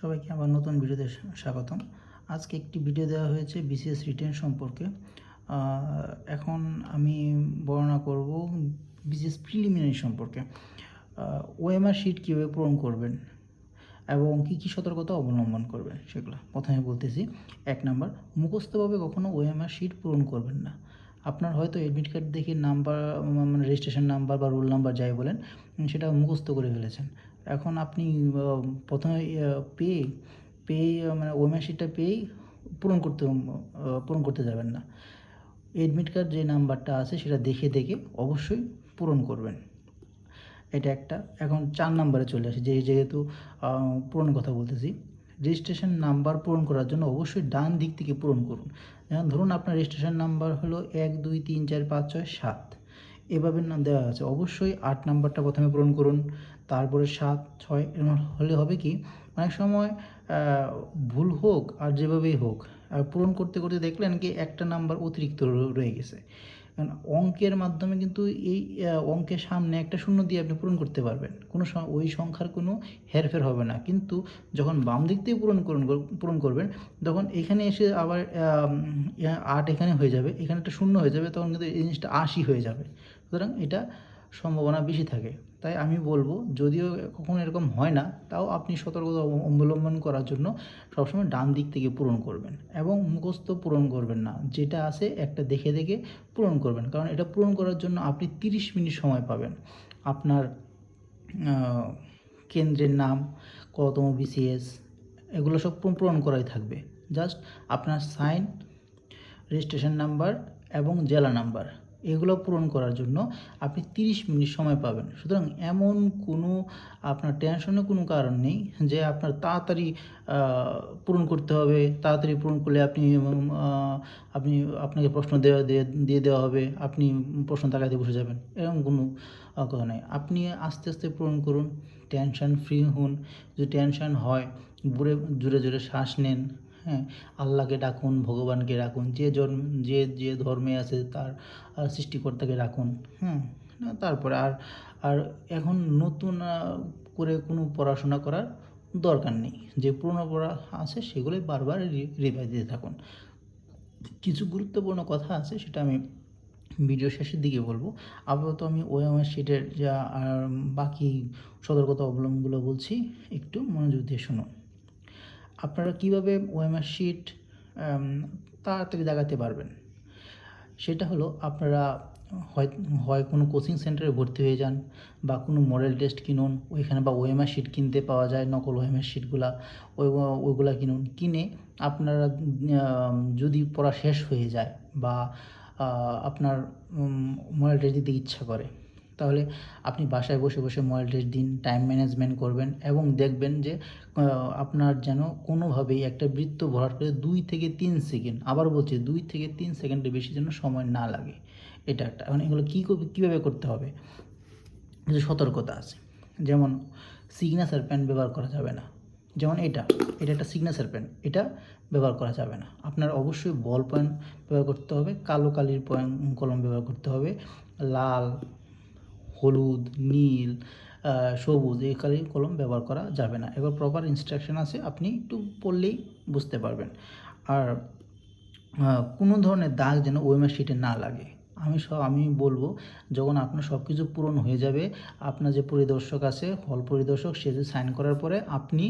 সবাইকে আমার নতুন ভিডিওতে স্বাগতম। আজকে একটি ভিডিও দেওয়া হয়েছে বিসিএস রিটেন সম্পর্কে। এখন আমি বর্ণনা করব বিসিএস প্রিলিমিনারি সম্পর্কে। ওএমআর শিট কীভাবে পূরণ করবেন এবং কী কী সতর্কতা অবলম্বন করবেন সেগুলো প্রথমে বলতেছি। এক নাম্বার, মুখস্থভাবে কখনো ওএমআর শিট পূরণ করবেন না। আপনার হয়তো এডমিট কার্ড দেখে নাম্বার মানে রেজিস্ট্রেশন নাম্বার বা রোল নাম্বার যাই বলেন, সেটা মুখস্থ করে ফেলেছেন। এখন আপনি প্রথমে পেয়ে পেয়ে মানে ওএমআর শিটটা পেয়েই পূরণ করতে পূরণ করতে যাবেন না। এডমিট কার্ড যে নাম্বারটা আছে সেটা দেখে দেখে অবশ্যই পূরণ করবেন। এটা একটা। এখন চার নাম্বারে চলে আসে যে যেহেতু আহ, পূরণের কথা বলতেছি। রেজিস্ট্রেশন নাম্বার পূরণ করার জন্য অবশ্যই ডান দিক থেকে পূরণ করুন। যেমন ধরুন আপনার রেজিস্ট্রেশন নাম্বার হলো এক দুই তিন চার পাঁচ ছয় সাত। এভাবে না দেওয়া আছে। অবশ্যই আট নাম্বারটা প্রথমে পূরণ করুন। তারপরে সাত, ছয় এরকম হলে হবে কি, অনেক সময় ভুল হোক আর যেভাবেই হোক পূরণ করতে করতে দেখলেন কি একটা নাম্বার অতিরিক্ত রয়ে গেছে। কারণ অঙ্কের মাধ্যমে কিন্তু এই অঙ্কের সামনে একটা শূন্য দিয়ে আপনি পূরণ করতে পারবেন। কোনো ওই সংখ্যার কোনো হেরফের হবে না। কিন্তু যখন বাম দিক থেকে পূরণ করুন পূরণ করবেন, তখন এখানে এসে আবার আট এখানে হয়ে যাবে। এখানে একটা শূন্য হয়ে যাবে, তখন কিন্তু এই জিনিসটা আশি হয়ে যাবে। সুতরাং এটা সম্ভাবনা বেশি থাকে। তাই আমি বলব, যদিও কখনো এরকম হয় না, তাও আপনি সতর্কতা অবলম্বন করার জন্য সবসময় ডান দিক থেকে পূরণ করবেন এবং মুখস্থ পূরণ করবেন না। যেটা আছে একটা দেখে দেখে পূরণ করবেন। কারণ এটা পূরণ করার জন্য আপনি তিরিশ মিনিট সময় পাবেন। আপনার কেন্দ্রের নাম, কতম বিসিএস এগুলো সব পূরণ- পূরণ করাই থাকবে। জাস্ট আপনার সাইন, রেজিস্ট্রেশন নাম্বার এবং জেলা নাম্বার। এগুলো পূরণ করার জন্য আপনি তিরিশ মিনিট সময় পাবেন। সুতরাং এমন কোনো আপনার টেনশনের কোনো কারণ নেই যে আপনার তাড়াতাড়ি পূরণ করতে হবে, তাড়াতাড়ি পূরণ করলে আপনি আপনি, আপনাকে প্রশ্ন দেওয়া দিয়ে দিয়ে দেওয়া হবে, আপনি প্রশ্ন তাকাতে বসে যাবেন, এরকম কোনো কথা নেই। আপনি আস্তে আস্তে পূরণ করুন, টেনশন ফ্রি হন, যদি টেনশন হয় জোরে জোরে জোরে শ্বাস নেন হ্যাঁ আল্লাহকে ডাকুন, ভগবানকে ডাকুন, যে জন্ম, যে যে ধর্মে আছে তার সৃষ্টিকর্তাকে ডাকুন হ্যাঁ তারপরে আর আর এখন নতুন করে কোনো পড়াশোনা করার দরকার নেই। যে পুরনো পড়া আছে সেগুলোই বারবার রিভাইজ দিতে থাকুন। কিছু গুরুত্বপূর্ণ কথা আছে সেটা আমি ভিডিও শেষের দিকে বলব। আপাতত আমি ওএমআর শিটের যা আর বাকি সতর্কতা অবলম্বনগুলো বলছি, একটু মনোযোগ দিয়ে শুনুন। আপনারা কীভাবে ওএমআর শিট তাড়াতাড়ি দেখাতে পারবেন? সেটা হলো আপনারা হয় হয় কোনো কোচিং সেন্টারে ভর্তি হয়ে যান বা কোনো মডেল টেস্ট কিনুন, ওইখানে বা ওএমআর শিট কিনতে পাওয়া যায়, নকল ওএমআর শিটগুলা ওই, ওইগুলা কিনুন। কিনে আপনারা যদি পড়া শেষ হয়ে যায় বা আপনার মডেল টেস্ট দিতে ইচ্ছা করে তাহলে আপনি বাসায় বসে বসে মডেল টেস্ট দিন টাইম ম্যানেজমেন্ট করবেন এবং দেখবেন যে আপনার যেন কোনোভাবেই একটা বৃত্ত ভরাট করে দুই থেকে তিন সেকেন্ড, আবার বলছি দুই থেকে তিন সেকেন্ডের বেশি যেন সময় না লাগে। এটা একটা। এখন এগুলো কী কীভাবে করতে হবে? কিছু সতর্কতা আছে। যেমন সিগনেচার পেন ব্যবহার করা যাবে না। যেমন এটা। এটা একটা সিগনেচার পেন এটা ব্যবহার করা যাবে না। আপনার অবশ্যই বল পয়েন্ট ব্যবহার করতে হবে। কালো কালির পয়েন্ট কলম ব্যবহার করতে হবে। লাল হলুদ, নীল সবুজ এই কালির কলম ব্যবহার করা যাবে না। এবার প্রপার ইনস্ট্রাকশন আছে, আপনি একটু পড়লেই বুঝতে পারবেন। আর কোনো ধরনের দাগ যেন ওএমআর শিটে না লাগে। আমি সব আমি বলব, যখন আপনার সব কিছু পূরণ হয়ে যাবে, আপনার যে পরিদর্শক আছে, হল পরিদর্শক, সে যে সাইন করার পরে আপনি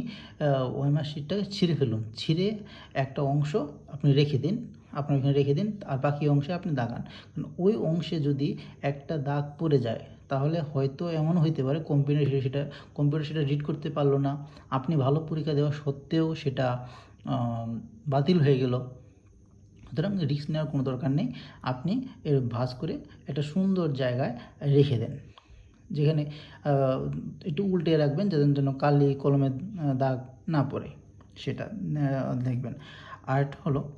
ওএমআর শিটটাকে ছিঁড়ে ফেলুন। ছিঁড়ে একটা অংশ আপনি রেখে দিন, আপনার এখানে রেখে দিন, আর বাকি অংশে আপনি দাগান। কারণ ওই অংশে যদি একটা দাগ পড়ে যায় তাহলে হয়তো এমন হইতে পারে কম্পিউটার সেটা- কম্পিউটার সেটা রিড করতে পারল না। আপনি ভালো পরীক্ষা দেওয়া সত্ত্বেও সেটা বাতিল হয়ে গেল। সুতরাং রিস্ক নেওয়ার কোনো দরকার নেই। আপনি এর ভাঁজ করে একটা সুন্দর জায়গায় রেখে দেন। যেখানে একটু উল্টে রাখবেন যাতে যেন কালি কলমের দাগ না পড়ে। সেটা দেখবেন। আর হলো,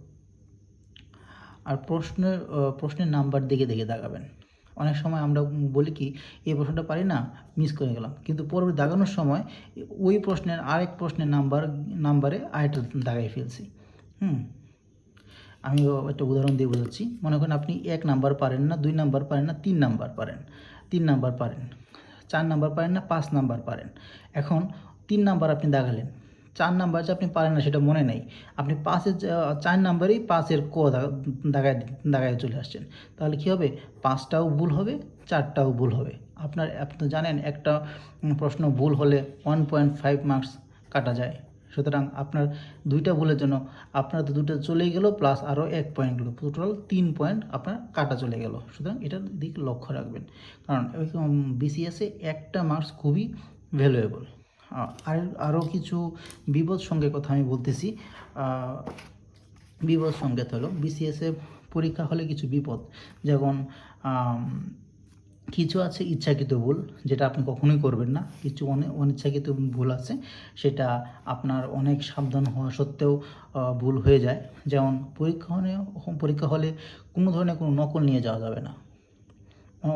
আর প্রশ্নের প্রশ্নের নাম্বার দেখে দেখে দাগাবেন। অনেক সময় আমরা বলি কি, এই প্রশ্নটা পারি না মিস করে গেলাম। কিন্তু পরবর্তী দাগানোর সময় ওই প্রশ্নের আরেক প্রশ্নের নাম্বার নাম্বারে আরেকটা দাগাই ফেলছি। হুম? আমি একটা উদাহরণ দিয়ে বোঝাচ্ছি। মনে করেন আপনি এক নাম্বার পারেন না, দুই নাম্বার পারেন না, তিন নাম্বার পারেন। তিন নাম্বার পারেন। চার নাম্বার পারেন না, পাঁচ নাম্বার পারেন। এখন তিন নাম্বার আপনি দাগালেন। চার নাম্বার যে আপনি পারেন না, সেটা মনে নেই। আপনি পাঁচের চার নাম্বারেই পাঁচের ক দাগায় দাগায় চলে আসছেন। তাহলে কী হবে? পাঁচটাও ভুল হবে, চারটাও ভুল হবে। আপনার, আপনি জানেন, একটা প্রশ্ন ভুল হলে ওয়ান পয়েন্ট ফাইভ মার্কস কাটা যায়। সুতরাং আপনার দুইটা ভুলের জন্য আপনার তো দুটো চলেই গেল প্লাস আরও এক পয়েন্ট গেলো। টোটাল তিন পয়েন্ট আপনার কাটা চলে গেল। সুতরাং এটার দিক লক্ষ্য রাখবেন। কারণ বিসিএসে একটা মার্কস খুবই ভ্যালুয়েবল আর আরও কিছু বিপদ সঙ্গে কথা আমি বলতেছি। বিপদ সংকেত হলো বিসিএসে পরীক্ষা হলে কিছু বিপদ, যেমন কিছু আছে ইচ্ছাকৃত ভুল, যেটা আপনি কখনোই করবেন না। কিছু অনে, অনিচ্ছাকৃত ভুল আছে, সেটা আপনার অনেক সাবধান হওয়া সত্ত্বেও ভুল হয়ে যায়। যেমন, পরীক্ষা হলে পরীক্ষা হলে কোনো ধরনের কোনো নকল নিয়ে যাওয়া যাবে না।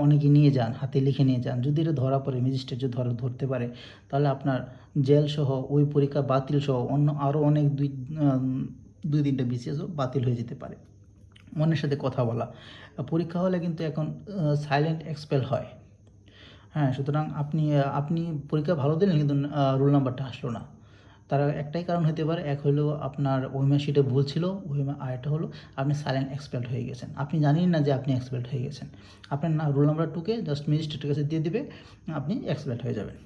অনেকে নিয়ে যান, হাতে লিখে নিয়ে যান। যদি এটা ধরা পড়ে ম্যাজিস্ট্রেট যদি ধরা, ধরতে পারে, তাহলে আপনার জেল সহ, ওই পরীক্ষা বাতিল সহ অন্য আরও অনেক দুই দুই তিনটা বিসিএসও বাতিল হয়ে যেতে পারে। মনের সাথে কথা বলা। পরীক্ষা হলে কিন্তু এখন সাইলেন্ট এক্সপেল হয়। হ্যাঁ সুতরাং আপনি আপনি পরীক্ষা ভালো দিলেন কিন্তু রোল নাম্বারটা আসলো না। তার একটাই কারণ হতে পারে, এক হলো আপনার ওইমা শিটে ভুল ছিল ওইমা আরেকটা হলো আপনি সাইলেন্ট এক্সপেল্ট হয়ে গেছেন। আপনি জানেন না যে আপনি এক্সপেল্ট হয়ে গেছেন। আপনার রোল নাম্বার টুকে জাস্ট ম্যাজিস্ট্রেটের কাছে দিয়ে দেবে, আপনি এক্সপেল্ট হয়ে যাবেন।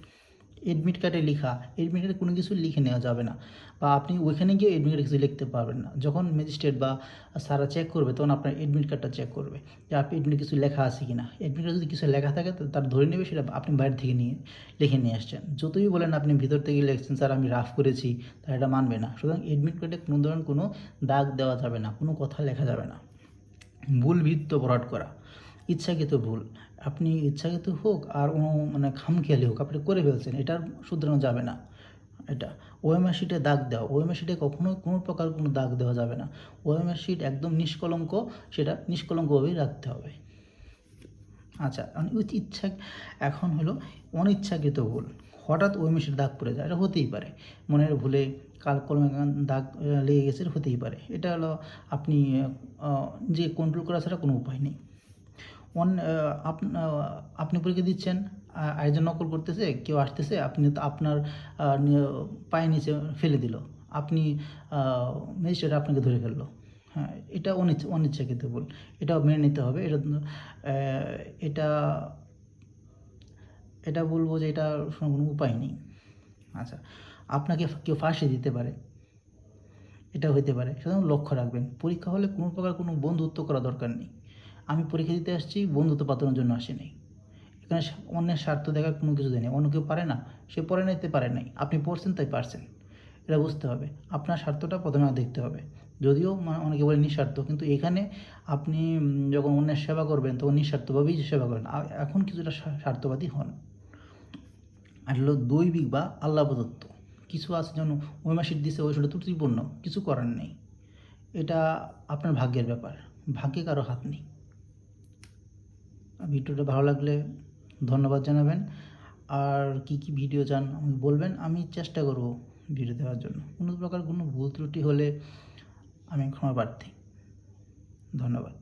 এডমিট কার্ডে লেখা এডমিট কার্ডে কোনো কিছু লিখে নেওয়া যাবে না। বা আপনি ওইখানে গিয়ে এডমিট কার্ডে কিছু লিখতে পারবেন না। যখন ম্যাজিস্ট্রেট বা স্যারা চেক করবে, তখন আপনার এডমিট কার্ডটা চেক করবে যে আপনি এডমিটে কিছু লেখা আছে কি না এডমিট কার্ডে যদি কিছু লেখা থাকে, তো তার ধরে নেবে, সেটা আপনি বাইরে থেকে নিয়ে, লিখে নিয়ে আসছেন। যতই বলেন আপনি ভিতর থেকে লিখছেন, স্যার, আমি রাফ করেছি। তার এটা মানবে না। সুতরাং এডমিট কার্ডে কোনো ধরনের কোনো দাগ দেওয়া যাবে না, কোনো কথা লেখা যাবে না। ভুল ভিত্ত ভরাট করা, ইচ্ছাকৃত ভুল। আপনি ইচ্ছাকৃত হোক আর মানে খামখেয়ালি হোক, আপনি করে ফেলছেন এটার শুধরানো যাবে না। এটা ওএমআর শিটে দাগ দেওয়া ওএমআর শিটে কখনোই কোনো প্রকার কোনো দাগ দেওয়া যাবে না। ওএমআর শিট একদম নিষ্কলঙ্ক, সেটা নিষ্কলঙ্কভাবেই রাখতে হবে। আচ্ছা ইচ্ছা, এখন হলো অনিচ্ছাকৃত ভুল। হঠাৎ ওই মেশির দাগ পড়ে যায়, এটা হতেই পারে। মনের ভুলে কাল কলমে দাগ লেগে গেছে হতেই পারে। এটা হলো আপনি যে কন্ট্রোল করা ছাড়া কোনো উপায় নেই। অন আপ- আপনি পরীক্ষা দিচ্ছেন আরেকজন নকল করতেছে, কেউ আসতেছে, আপনি আপনার পায়ে নিচে ফেলে দিল। আপনি ম্যাজিস্ট্রেট আপনাকে ধরে ফেলল। হ্যাঁ এটা অনিচ্ছা অনিচ্ছাকৃত ভুল। এটা মেনে নিতে হবে। এটা এটা এটা বলব যে এটা কোনো উপায় নেই। আচ্ছা আপনাকে কেউ ফাঁসি দিতে পারে। এটা হইতে পারে। সুতরাং লক্ষ্য রাখবেন। পরীক্ষা হলে কোনো প্রকার কোনো বন্ধুত্ব করা দরকার নেই। আমি পরীক্ষা দিতে আসছি, বন্ধুত্ব পাতানোর জন্য আসিনি। এখানে অন্যের স্বার্থ দেখার কোনো কিছু দেয়নি। অন্য কেউ পারে না, সে পড়ে নিতে পারে নাই। আপনি পড়ছেন, তাই পারছেন। এটা বুঝতে হবে। আপনার স্বার্থটা প্রথমে দেখতে হবে। যদিও অনেকে বলে নিঃস্বার্থ, কিন্তু এখানে আপনি যখন অন্যের সেবা করবেন, তখন নিঃস্বার্থভাবেই সেবা করেন। এখন কিছুটা স্বার্থবাদী হন। আর হলো দৈবিক বা আল্লাহ প্রদত্ত। কিছু আছে যেন ওই মাসির দিছে ওই সেটা ত্রুটিপূর্ণ। কিছু করার নেই। এটা আপনার ভাগ্যের ব্যাপার। ভাগ্যে কারও হাত নেই। ভিডিওটা ভালো লাগলে ধন্যবাদ জানাবেন। আর কি কি ভিডিও চান আমি বলবেন, আমি চেষ্টা করব ভিডিও দেওয়ার জন্য। কোনো প্রকার কোনো ভুল ত্রুটি হলে আমি ক্ষমা প্রার্থী। ধন্যবাদ।